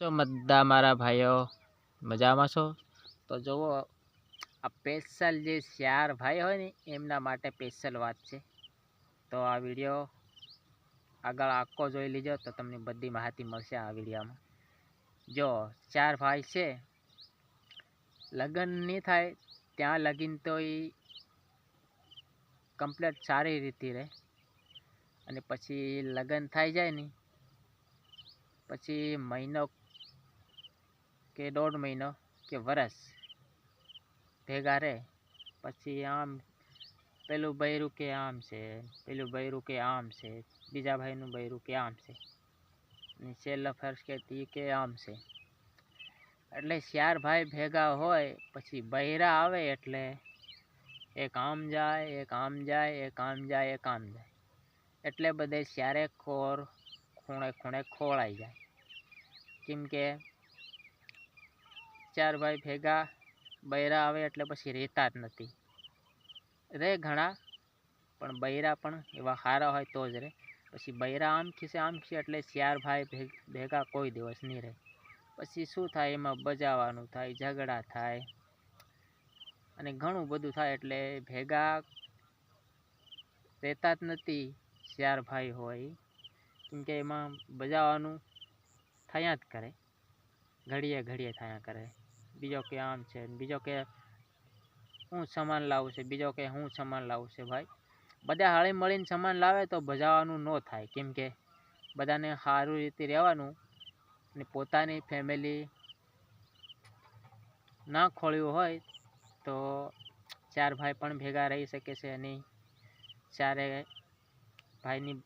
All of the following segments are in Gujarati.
છો બધા મારા ભાઈઓ, મજામાં છો? તો જુઓ, આ સ્પેશિયલ જે ચાર ભાઈ હોય ને, એમના માટે સ્પેશિયલ વાત છે. તો આ વીડિયો આગળ આખો જોઈ લીજો, તો તમને બધી માહિતી મળશે આ વિડીયોમાં. જો ચાર ભાઈ છે, લગ્ન નહીં થાય, ત્યાં લગીન તો એ કમ્પ્લેટ સારી રીતે રહે. અને પછી લગ્ન થઈ જાય ને, પછી મહિનો કે દોઢ મહિનો કે વરસ ભેગા રહે. પછી આમ પેલું બૈરું કે આમ છે, પેલું બૈરું કે આમ છે, બીજા ભાઈનું બૈરું કે આમ છે. ને છેલ્લો ફર્સ્ટ કે તી કે આમ છે. એટલે ચાર ભાઈ ભેગા હોય, પછી બૈરા આવે એટલે એક આમ જાય, એક આમ જાય, એક આમ જાય, એક આમ જાય. એટલે બધે ચારે ખોર ખૂણે ખૂણે ખોળાઈ જાય. કેમ કે ચાર ભાઈ ભેગા બૈરા આવે એટલે પછી રહેતા જ નથી. રહે ઘણા, પણ બૈરા પણ એવા સારા હોય તો જ રહે પછી બૈરા આમ ખીસે આમ ખીસે એટલે ચાર ભાઈ ભેગા કોઈ દિવસ નહીં રહે. પછી શું થાય? એમાં બજાવવાનું થાય, ઝઘડા થાય અને ઘણું બધું થાય એટલે ભેગા રહેતા જ નથી ચાર ભાઈ હોય. કેમકે એમાં બજાવવાનું થયા જ કરે. ઘડીએ ઘડીએ થયા કરે. બીજો કે આમ છે બીજો કે હું સામાન લાવું બીજો કે હું સામાન લાવું ભાઈ. બધા હળી મળીને સામાન લાવે તો ભજાવાનું ન થાય, કેમ કે બધાને સારું રીતે રહેવાનું અને પોતાની ફેમિલી ના ખોળ્યું હોય તો ચાર ભાઈ પણ ભેગા રહી શકે છે અને ચારે ભાઈની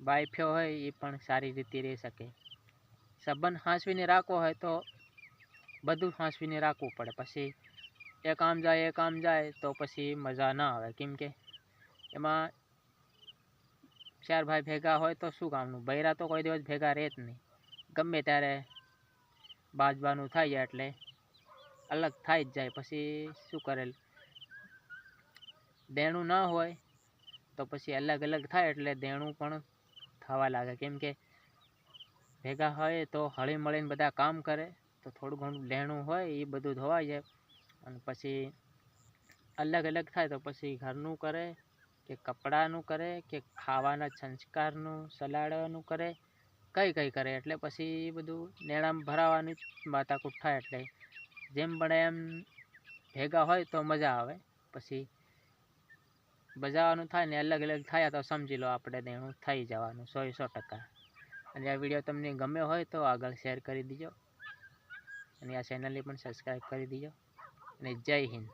વાઈફો હોય એ પણ સારી રીતે રહી શકે. સંબંધ હાંસવીને રાખવો હોય તો બધું હાંસવીને રાખવું પડે. પછી એક આમ જાય એક આમ જાય તો પછી મજા ના આવે. કેમ કે એમાં ચાર ભાઈ ભેગા હોય તો શું કામનું? બૈરા તો કોઈ દિવસ ભેગા રહે જ નહીં. ગમે ત્યારે બાજવાનું થાય જાય એટલે અલગ થાય જ જાય. પછી શું કરેલ? દેણું ના હોય તો પછી અલગ અલગ થાય એટલે દેણું પણ થવા લાગે. કેમ કે ભેગા હોય તો હળી મળીને બધા કામ કરે. તો થોડું ઘણું લેણું હોય એ બધું ધોવાઈ જાય. અને પછી અલગ અલગ થાય તો પછી ઘરનું કરે કે કપડાનું કરે કે ખાવાના સંસ્કારનું સલાડવાનું કરે, કઈ કઈ કરે. એટલે પછી એ બધું નેણામાં ભરાવાની માથાકૂટ થાય એટલે જેમ બને એમ ભેગા હોય તો મજા આવે. પછી બજાવવાનું થાય ને અલગ અલગ થાય તો સમજી લો આપણે દેણું થઈ જવાનું સો સો ટકા. અને આ વીડિયો તમને ગમ્યો હોય તો આગળ શેર કરી દીજો. અને આ ચેનલને પણ સબસ્ક્રાઈબ કરી દીજો અને જય હિન્દ.